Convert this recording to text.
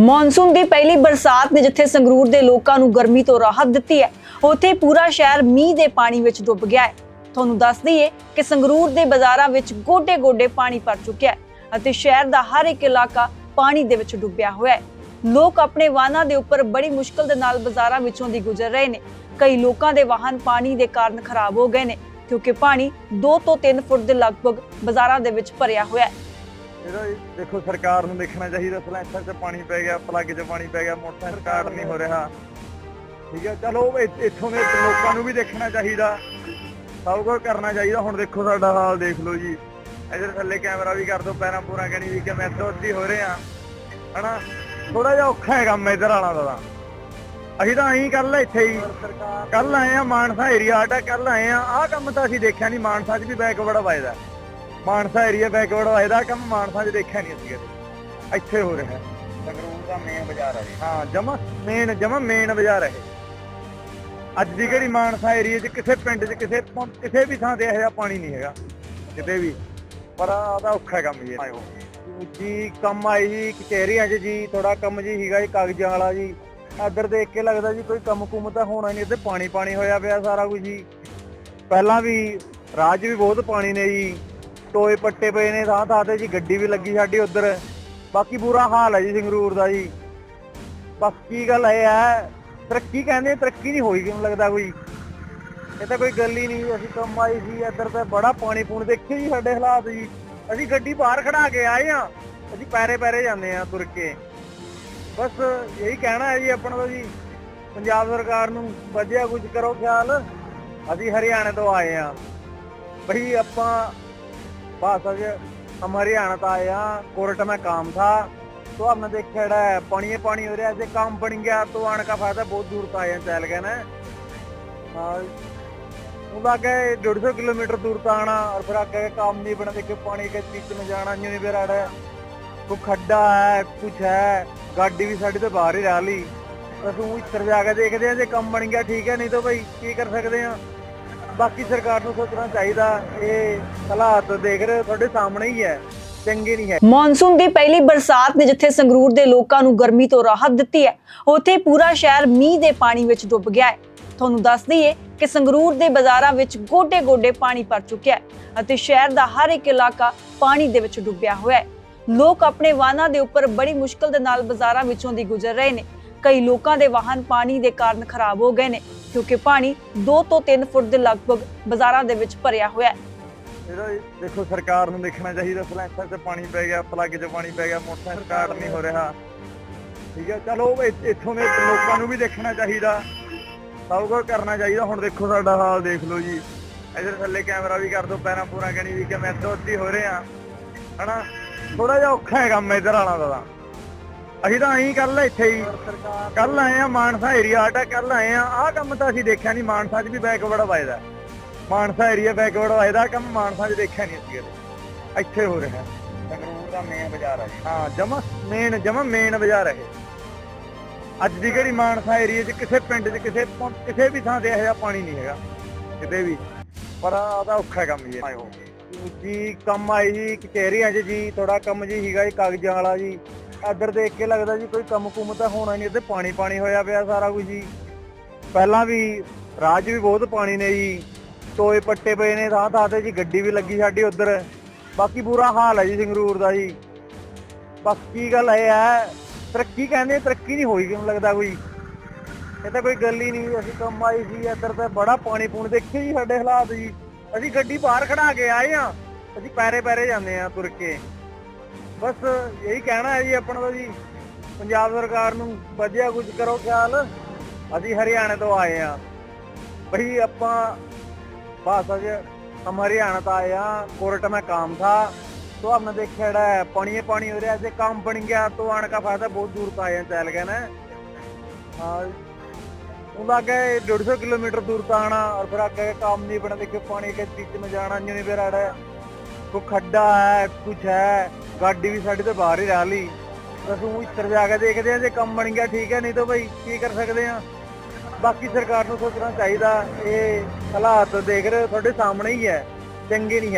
Monsoon ਦੀ ਪਹਿਲੀ ਬਰਸਾਤ ਨੇ ਜਿੱਥੇ ਸੰਗਰੂਰ ਦੇ ਲੋਕਾਂ ਨੂੰ ਗਰਮੀ ਤੋਂ ਰਾਹਤ ਦਿੱਤੀ ਹੈ, ਉੱਥੇ ਪੂਰਾ ਸ਼ਹਿਰ ਮੀਂਹ ਦੇ ਪਾਣੀ ਵਿੱਚ ਡੁੱਬ ਗਿਆ ਹੈ। ਤੁਹਾਨੂੰ ਦੱਸ ਦਈਏ ਕਿ ਸੰਗਰੂਰ ਦੇ ਬਾਜ਼ਾਰਾਂ ਵਿੱਚ ਗੋਡੇ-ਗੋਡੇ ਪਾਣੀ ਭਰ ਚੁੱਕਿਆ ਹੈ ਅਤੇ ਸ਼ਹਿਰ ਦਾ ਹਰ ਇੱਕ ਇਲਾਕਾ ਪਾਣੀ ਦੇ ਵਿੱਚ ਡੁੱਬਿਆ ਹੋਇਆ ਹੈ। ਲੋਕ ਆਪਣੇ ਵਾਹਨਾਂ ਦੇ ਉੱਪਰ ਬੜੀ ਮੁਸ਼ਕਲ ਦੇ ਨਾਲ ਬਾਜ਼ਾਰਾਂ ਵਿੱਚੋਂ ਦੀ ਗੁਜ਼ਰ ਰਹੇ ਨੇ। ਕਈ ਲੋਕਾਂ ਦੇ ਵਾਹਨ ਪਾਣੀ ਦੇ ਕਾਰਨ ਖਰਾਬ ਹੋ ਗਏ ਨੇ, ਕਿਉਂਕਿ ਪਾਣੀ 2 ਤੋਂ 3 ਫੁੱਟ ਦੇ ਲਗਭਗ ਬਾਜ਼ਾਰਾਂ ਦੇ ਵਿੱਚ ਭਰਿਆ ਹੋਇਆ ਹੈ। ਇਹਦਾ ਦੇਖੋ ਸਰਕਾਰ ਨੂੰ ਦੇਖਣਾ ਚਾਹੀਦਾ ਸਲੈਂਸਰ 'ਚ ਪਾਣੀ ਪੈ ਗਿਆ, ਪਲੱਗ 'ਚ ਪਾਣੀ ਪੈ ਗਿਆ, ਮੋਟਰਸਾਈਕਲ ਸਟਾਰਟ ਨਹੀਂ ਹੋ ਰਿਹਾ। ਠੀਕ ਹੈ, ਚਲੋ ਇ- ਇੱਥੋਂ ਦੇ ਲੋਕਾਂ ਨੂੰ ਵੀ ਦੇਖਣਾ ਚਾਹੀਦਾ, ਸਭ ਕੁਝ ਕਰਨਾ ਚਾਹੀਦਾ। ਹੁਣ ਦੇਖੋ ਸਾਡਾ ਹਾਲ ਦੇਖ ਲਓ ਜੀ। ਇਧਰ ਥੱਲੇ ਕੈਮਰਾ ਵੀ ਕਰ ਦੋ ਪੈਰਾਂ ਪੂਰਾ ਕਣੀ ਵੀ ਕਿ ਮੈਂ ਇੱਥੋਂ ਅੱਧੀ ਹੋ ਰਹੇ। ਆ ਹਨਾ? ਥੋੜਾ ਜਿਹਾ ਔਖਾ ਹੈ ਕੰਮ ਇਧਰ ਵਾਲਾ ਦਾ ਤਾਂ। ਅਸੀਂ ਤਾਂ ਐਂ ਕੱਲ ਇੱਥੇ ਹੀ ਕੱਲ ਆਏ ਆ ਮਾਨਸਾ ਏਰੀਆ ਸਾਡਾ ਕੱਲ ਆਏ ਆ ਆਹ ਕੰਮ ਤਾਂ ਅਸੀਂ ਦੇਖਿਆ ਨਹੀਂ ਮਾਨਸਾ 'ਚ ਵੀ ਬੈਕਵਰਡ ਵਾਇਦਾ ਮਾਨਸਾ ਏਰੀਆ ਬੈਕਵਰਡ ਵਾਇਦਾ ਕੰਮ ਮਾਨਸਾ 'ਚ ਦੇਖਿਆ ਨਹੀਂ ਅਸੀਂ ਕਦੇ। ਇੱਥੇ ਹੋ ਰਿਹਾ। ਸੰਗਰੂਰ ਦਾ ਮੇਨ ਬਾਜ਼ਾਰ ਹੈ ਹਾਂ ਜਮਾ ਮੇਨ ਜਮਾ ਮੇਨ ਬਾਜ਼ਾਰ ਹੈ। ਅੱਜ ਦੀ ਘੜੀ ਮਾਨਸਾ ਏਰੀਆ 'ਚ ਕਿਸੇ ਪਿੰਡ 'ਚ ਕਿਸੇ ਕਿਸੇ ਵੀ ਥਾਂ ਤੇ ਇਹੋ ਜਿਹਾ ਪਾਣੀ ਨਹੀਂ ਹੈਗਾ। ਕਿਤੇ ਵੀ। ਪਰ ਆਦਾ ਔਖਾ ਕੰਮ ਜੀ। ਜੀ ਕੰਮ ਆਈ ਜੀ ਕਚਹਿਰੀਆਂ 'ਚ ਜੀ ਥੋੜਾ ਕੰਮ ਜੀ ਸੀਗਾ ਜੀ ਕਾਗਜ਼ਾਂ ਵਾਲਾ ਜੀ। ਇੱਧਰ ਦੇਖ ਕੇ ਲੱਗਦਾ ਜੀ ਕੋਈ ਕੰਮ ਕੁਮ ਤਾਂ ਹੋਣਾ ਨਹੀਂ ਇੱਥੇ ਪਾਣੀ ਪਾਣੀ ਹੋਇਆ ਪਿਆ ਸਾਰਾ ਕੁਝ ਜੀ। ਪਹਿਲਾਂ ਵੀ 'ਚ ਵੀ ਬਹੁਤ ਪਾਣੀ ਨੇ ਜੀ। ਟੋਏ ਪੱਟੇ ਪਏ ਨੇ ਥਾਂ ਥਾਂ ਤੇ ਜੀ ਗੱਡੀ ਵੀ ਲੱਗੀ ਸਾਡੀ ਉਧਰ। ਬਾਕੀ ਬੁਰਾ ਹਾਲ ਹੈ ਜੀ ਸੰਗਰੂਰ ਦਾ ਜੀ। ਬਾਕੀ ਗੱਲ ਇਹ ਹੈ, ਤਰੱਕੀ ਕਹਿੰਦੇ ਤਰੱਕੀ ਨਹੀਂ ਹੋਈ ਕਿਉਂ ਲੱਗਦਾ ਕੋਈ। ਇਹ ਤਾਂ ਕੋਈ ਗੱਲ ਹੀ ਨਹੀਂ, ਅਸੀਂ ਕੰਮ ਆਈ ਸੀ, ਇੱਧਰ ਤੇ ਬੜਾ ਪਾਣੀ ਪੂਣ ਦੇਖੇ ਜੀ ਸਾਡੇ ਹਾਲਾਤ ਜੀ। ਅਸੀਂ ਗੱਡੀ ਬਾਹਰ ਖੜਾ ਕੇ ਆਏ ਆ ਅਸੀਂ ਪੈਰੇ ਪੈਰੇ ਜਾਂਦੇ ਆ ਤੁਰ ਕੇ। ਬਸ ਇਹੀ ਕਹਿਣਾ ਹੈ ਜੀ ਆਪਣਾ ਤਾਂ ਜੀ, ਪੰਜਾਬ ਸਰਕਾਰ ਨੂੰ ਵਧੀਆ ਕੁਝ ਕਰੋ ਖਿਆਲ। ਅਸੀਂ ਹਰਿਆਣੇ ਤੋਂ ਆਏ ਆ ਭਈ ਆਪਾਂ बस आज हम हरियाणा तो आए हैं कोर्ट में काम था तो हमने देखा है पानी ही पानी हो रहा है ऐसे काम बन गया तो आने का फायदा बहुत दूर तो आए हैं चल गए ना हाँ, वो आगे डेढ़ सौ किलोमीटर दूर तो आना और फिर आगे काम नहीं बना देखे पानी के बीच में जाना न्यू नहीं बेराड़ है कोई खड्डा है कुछ है गाड़ी भी साड़ी तो बाहर ही रह ली बस ऊँ इतर जाके देखते हैं जे काम बन गया ठीक है नहीं तो भाई की कर सकते हैं ਬਾਕੀ ਸਰਕਾਰ ਨੂੰ ਸੋਚਣਾ ਚਾਹੀਦਾ, ਇਹ ਹਾਲਾਤ ਦੇਖ ਰਹੇ ਤੁਹਾਡੇ ਸਾਹਮਣੇ ਹੀ ਹੈ, ਚੰਗੇ ਨਹੀਂ ਹੈ। ਮੌਨਸੂਨ ਦੀ ਪਹਿਲੀ ਬਰਸਾਤ ਨੇ ਜਿੱਥੇ ਸੰਗਰੂਰ ਦੇ ਲੋਕਾਂ ਨੂੰ ਗਰਮੀ ਤੋਂ ਰਾਹਤ ਦਿੱਤੀ ਹੈ, ਉੱਥੇ ਪੂਰਾ ਸ਼ਹਿਰ ਮੀਂਹ ਦੇ ਪਾਣੀ ਵਿੱਚ ਡੁੱਬ ਗਿਆ ਹੈ। ਤੁਹਾਨੂੰ ਦੱਸ ਦਈਏ ਕਿ ਸੰਗਰੂਰ ਦੇ ਬਾਜ਼ਾਰਾਂ ਵਿੱਚ ਗੋਡੇ-ਗੋਡੇ ਪਾਣੀ ਭਰ ਚੁੱਕਿਆ ਹੈ ਅਤੇ ਸ਼ਹਿਰ ਦਾ ਹਰ ਇੱਕ ਇਲਾਕਾ ਪਾਣੀ ਦੇ ਵਿੱਚ ਡੁੱਬਿਆ ਹੋਇਆ ਹੈ। ਲੋਕ ਆਪਣੇ ਵਾਹਨਾਂ ਦੇ ਉੱਪਰ ਬੜੀ ਮੁਸ਼ਕਲ ਦੇ ਨਾਲ ਬਾਜ਼ਾਰਾਂ ਵਿੱਚੋਂ ਦੀ ਗੁਜ਼ਰ ਰਹੇ ਨੇ। ਕਈ ਲੋਕਾਂ ਦੇ ਵਾਹਨ ਪਾਣੀ ਦੇ ਕਾਰਨ ਖਰਾਬ ਹੋ ਗਏ ਨੇ। ਕਿਉਂਕਿ ਪਾਣੀ 2 ਤੋਂ 3 ਫੁੱਟ ਦੇ ਲਗਭਗ ਬਾਜ਼ਾਰਾਂ ਦੇ ਵਿੱਚ ਭਰਿਆ ਹੋਇਆ ਹੈ। ਇਹਦਾ ਦੇਖੋ ਸਰਕਾਰ ਨੂੰ ਦੇਖਣਾ ਚਾਹੀਦਾ, ਸਲੈਂਸਰ 'ਚ ਪਾਣੀ ਪੈ ਗਿਆ, ਪਲੱਗ 'ਚ ਪਾਣੀ ਪੈ ਗਿਆ, ਮੋਟਰਸਾਈਕਲ ਸਟਾਰਟ ਨਹੀਂ ਹੋ ਰਿਹਾ। ਠੀਕ ਹੈ, ਚਲੋ ਇੱਥੋਂ ਦੇ ਲੋਕਾਂ ਨੂੰ ਵੀ ਦੇਖਣਾ ਚਾਹੀਦਾ, ਸਭ ਕੁਝ ਕਰਨਾ ਚਾਹੀਦਾ। ਹੁਣ ਦੇਖੋ ਸਾਡਾ ਹਾਲ ਦੇਖ ਲਓ ਜੀ। ਇਧਰ ਥੱਲੇ ਕੈਮਰਾ ਵੀ ਕਰ ਦੋ ਪੈਰਾਂ ਪੂਰਾ ਕਣੀ ਵੀ ਕਿ ਮੈਂ ਇੱਥੋਂ ਅੱਧੀ ਹੋ ਰਿਹਾ। ਹਨਾ? ਥੋੜਾ ਜਿਹਾ ਔਖਾ ਹੈ ਕੰਮ ਇਧਰ ਆਣਾ ਦਾ ਅਸੀਂ ਤਾਂ ਐਂ ਕੱਲ ਇੱਥੇ ਹੀ ਕੱਲ ਆਏ ਆ ਮਾਨਸਾ ਏਰੀਆ ਸਾਡਾ ਕੱਲ ਆਏ ਆ, ਆਹ ਕੰਮ ਤਾਂ ਅਸੀਂ ਦੇਖਿਆ ਨਹੀਂ, ਮਾਨਸਾ 'ਚ ਵੀ ਬੈਕਵਰਡ ਵਾਇਦਾ ਮਾਨਸਾ ਏਰੀਆ ਬੈਕਵਰਡ ਵਾਇਦਾ ਕੰਮ ਮਾਨਸਾ 'ਚ ਦੇਖਿਆ ਨਹੀਂ ਅਸੀਂ ਕਦੇ। ਇੱਥੇ ਹੋ ਰਿਹਾ। ਸੰਗਰੂਰ ਦਾ ਮੇਨ ਬਾਜ਼ਾਰ ਹੈ ਹਾਂ, ਜਮਾ ਮੇਨ ਜਮਾ ਮੇਨ ਬਾਜ਼ਾਰ ਹੈ ਅੱਜ ਦੀ ਘੜੀ ਮਾਨਸਾ ਏਰੀਆ 'ਚ ਕਿਸੇ ਪਿੰਡ 'ਚ, ਕਿਸੇ ਕਿਸੇ ਵੀ ਥਾਂ ਤੇ ਇਹੋ ਜਿਹਾ ਪਾਣੀ ਨਹੀਂ ਹੈਗਾ। ਕਿਤੇ ਵੀ। ਪਰ ਆਦਾ ਔਖਾ ਕੰਮ ਜੀ। ਇਹ। ਜੀ, ਕੰਮ ਆਈ ਜੀ, ਕਚਹਿਰੀਆਂ 'ਚ ਜੀ ਥੋੜਾ ਕੰਮ ਜੀ ਸੀਗਾ ਜੀ, ਕਾਗਜ਼ਾਂ ਵਾਲਾ ਜੀ। ਇੱਧਰ ਦੇਖ ਕੇ ਲੱਗਦਾ ਜੀ ਕੋਈ ਕੰਮ ਕੁਮ ਤਾਂ ਹੋਣਾ ਨਹੀਂ, ਇੱਥੇ ਪਾਣੀ ਪਾਣੀ ਹੋਇਆ ਪਿਆ ਸਾਰਾ ਕੁਝ ਜੀ। ਪਹਿਲਾਂ ਵੀ ਰਾਜ ਵੀ ਬਹੁਤ ਪਾਣੀ ਨੇ ਜੀ, ਟੋਏ ਪੱਟੇ ਪਏ ਨੇ ਥਾਂ ਥਾਂ ਤੇ ਜੀ ਗੱਡੀ ਵੀ ਲੱਗੀ ਸਾਡੀ ਉਧਰ। ਬਾਕੀ ਬੁਰਾ ਹਾਲ ਹੈ ਜੀ ਸੰਗਰੂਰ ਦਾ ਜੀ। ਬਾਕੀ ਗੱਲ ਇਹ ਹੈ, ਤਰੱਕੀ ਕਹਿੰਦੇ ਤਰੱਕੀ ਨਹੀਂ ਹੋਈ ਕਿਉਂ ਲੱਗਦਾ ਕੋਈ। ਇਹ ਤਾਂ ਕੋਈ ਗੱਲ ਹੀ ਨਹੀਂ, ਅਸੀਂ ਕੰਮ ਆਈ ਸੀ, ਇੱਧਰ ਤੇ ਬੜਾ ਪਾਣੀ ਪੂਣ ਦੇਖੇ ਜੀ ਸਾਡੇ ਹਾਲਾਤ ਜੀ। ਅਸੀਂ ਗੱਡੀ ਬਾਹਰ ਖੜਾ ਕੇ ਆਏ ਆ ਅਸੀਂ ਪੈਰੇ ਪੈਰੇ ਜਾਂਦੇ ਆ ਤੁਰ ਕੇ। ਬਸ ਇਹੀ ਕਹਿਣਾ ਹੈ ਜੀ ਆਪਣਾ ਤਾਂ ਜੀ ਪੰਜਾਬ ਸਰਕਾਰ ਨੂੰ ਵਧੀਆ ਕੁਝ ਕਰੋ ਖਿਆਲ ਅਸੀਂ ਹਰਿਆਣੇ ਤੋਂ ਆਏ ਆ ਭਈ ਆਪਾਂ बस आज हम हरियाणा तो आए हैं कोर्ट में काम था तो हमने देखा है पानी ही पानी हो रहा है ऐसे काम बन गया तो आने का फायदा बहुत दूर तो आए हैं चल गए ना हाँ वो आगे डेढ़ सौ किलोमीटर दूर तो आना और फिर आगे काम नहीं बना देखे पानी के बीच में जाना न्यू नहीं बेराड़ है कोई खड्डा है कुछ है ਸਾਡੀ ਵੀ ਸਾਡੇ ਤੋਂ ਬਾਹਰ ਹੀ ਰਹਿ ਲਈ। ਅਸੀਂ ਇੱਧਰ ਜਾ ਕੇ ਦੇਖਦੇ ਆ ਜੇ ਕੰਮ ਬਣ ਗਿਆ ਠੀਕ ਹੈ ਨਹੀਂ ਤਾਂ ਭਾਈ ਕੀ ਕਰ ਸਕਦੇ ਆ? ਬਾਕੀ ਸਰਕਾਰ ਨੂੰ ਸੋਚਣਾ ਚਾਹੀਦਾ, ਇਹ ਹਾਲਾਤ ਦੇਖ ਰਹੇ ਤੁਹਾਡੇ ਸਾਹਮਣੇ ਹੀ ਹੈ, ਚੰਗੇ ਨਹੀਂ ਹੈ।